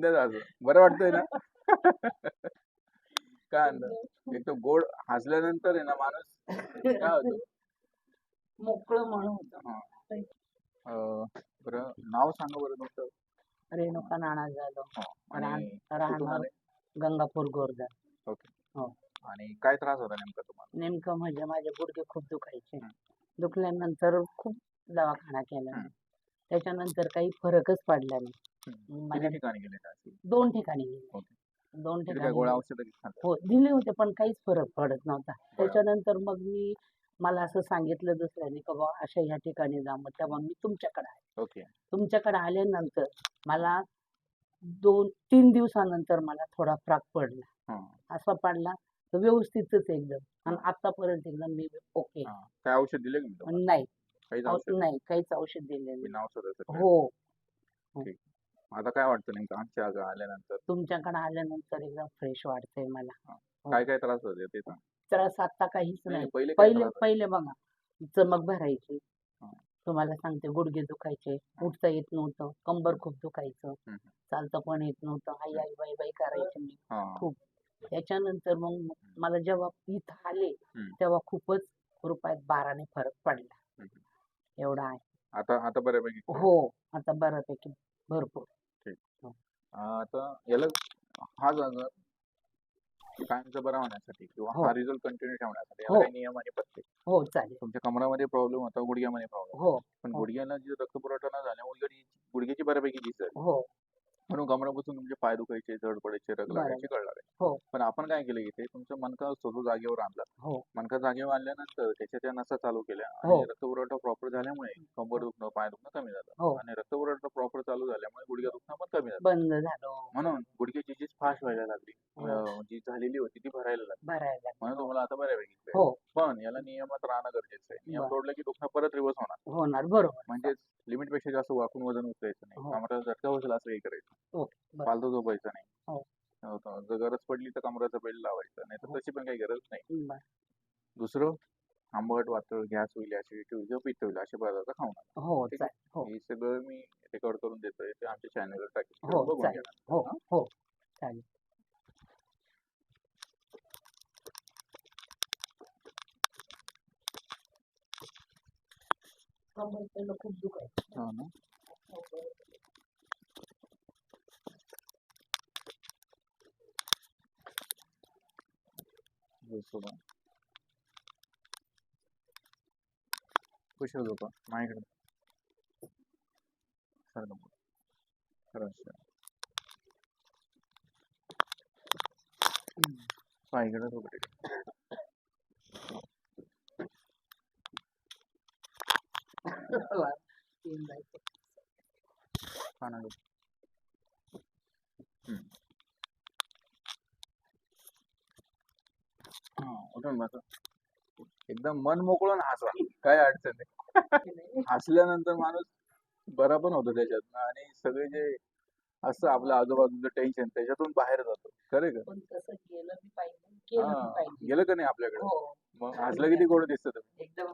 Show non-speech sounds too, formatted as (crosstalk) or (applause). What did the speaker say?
बिंदास हसू बरं वाटतंय ना? (laughs) काय म्हणतो एक तर गोड हसल्यानंतर आहे ना माणूस काय होतो? मोकळं मन होतं. हा. अं, बरं नाव सांगा बरं तुमचं. रेणुका नाना जाधव. हो. राहण- आणि कुठून राहणार आले? गंगापूर गोरधन आणि काय त्रास होता नेमका तुम्हाला? नेमकं म्हणजे माझे गुडघे खूप दुखायचे. हं. दुखल्यानंतर खूप दवाखाना केला. हं. त्याच्यानंतर काही फरकच पडला नाही. किती माझ्या ठिकाणी गेले असे दोन ठिकाणी गेले. दोन ठिकाणी हो दिले होते पण काहीच फरक पडत नव्हता. त्याच्यानंतर मग मी मला असं सांगितलं दुसऱ्याने का बा अशा ह्या ठिकाणी जा. मग तेव्हा मी तुमच्याकडे आले. तुमच्याकडे आल्यानंतर मला दोन तीन दिवसानंतर मला थोडा फ्राक पडला. असा पडला. तर व्यवस्थितच एकदम. आणि आतापर्यंत एकदम मी ओके. काय औषध दिले? नाही. काहीच औ- औषध नाही काहीच औषध दिलेलं नाही. बिना औषधाचं हो. आता काय वाटतं नेमकं? आमच्या आग आल्यानंतर? तुमच्याकडे आल्यानंतर एकदम फ्रेश वाटतंय मला. काय काय त्रास होते ते सांग. त्रास आता काहीच नाही, नाही. पहिले काय पहिले त्रास होते? पहिले बघा चमक भरायची. हा. तुम्हाला सांगते गुडघे दुखायचे उठता येत नव्हतं कंबर खूप दुखायचं हम्म. चालता पण येत नव्हतं. आई आई बाई बाई करायचे मी हा. खूप. त्याच्यानंतर मग मला जेव्हा इथं आले. तेव्हा खूपच रुपयात बाराने फरक पडला. एवढा आहे. आता आता बऱ्यापैकी हो आता बऱ्यापैकी भरपूर. आता याला हा जागा कायमचा बरा होण्यासाठी किंवा हो. हा. रिझल्ट कंटिन्यू ठेवण्यासाठी हो. याला काही नियम आणि पद्धती. हो चालेल. तुमच्या कमरामध्ये प्रॉब्लेम होता गुडघ्यामध्ये प्रॉब्लेम हो पण हो. गुडघ्याला जे रक्तपुरवठा न झाल्यामुळे गुडघ्याची गुडघ्याची बऱ्यापैकी झीज झाली हो. म्हणून कमरापासून तुमचे पाय दुखायचे जड पडायचे रग बरोबर. लागायचे कळ लागायचे हो. पण आपण काय केलं इथे? तुमचं मनका स्वतः जागेवर आणला. हो. मनका जागेवर आणल्यानंतर त्याच्या त्या नसा चालू केल्या हो. आणि रक्तपुरवठा प्रॉपर झाल्यामुळे कंबर दुखणं पाय दुखणं कमी झालं. हो. आणि रक्तपुरवठा प्रॉपर चालू झाल्यामुळे गुडघ्या दुखणं पण कमी झालं. बंद झालं. म्हणून गुडघ्याची झीज फास्ट व्हायला लागली हो. जी झालेली होती ती भरायला लागली भरायला म्हणून तुम्हाला आता बऱ्यापैकी. हो पण याला नियमात राहणं गरजेचं आहे नियम. तोडलं की दुखणं परत रिवर्स होणार होणार बरोबर म्हणजेच लिमिटपेक्षा जास्त वाकून वजन उचलायचं नाही हो. कमराला झटका बसेल असं हे करायचं बरं. फालतू झोपायचं नाही हो. हो, जर गरज पडली तर कमराचा बेल्ट लावायचा नाही तर हो. तशी पण काही गरज नाही. दुसरं आंबट वातळ गॅस होईल ऍसिडिटी होईल किंवा पित्त होईल असे पदार्थ खाऊ नका हो ठीक आहे. चालेल. हो. हे सगळं मी रेकॉर्ड करून देतोय. ते आमच्या चॅनलवर टाकेल हो, बघून चालेल. घ्या हो हो? चालेल. खूप दुखायचं हो ना. ಖುಷಿ ಹೋಗಪ್ಪ ಮಾಯಗಡ ಸರ್ ಸರ್ പായിക്കട റോബോട്ട് കാണാലോ ആ ഒട്ടും മാത്രം एकदम मन मोकळून हसा काय अडचण नाही. हसल्यानंतर माणूस बरा पण होतो त्याच्यातनं आणि सगळे जे असतं आपल्या आजूबाजूचं टेन्शन त्याच्यातून बाहेर जातो. खरे का? गेलं का नाही आपल्याकडे? हो. मग हसलं किती गोड दिसतं एकदम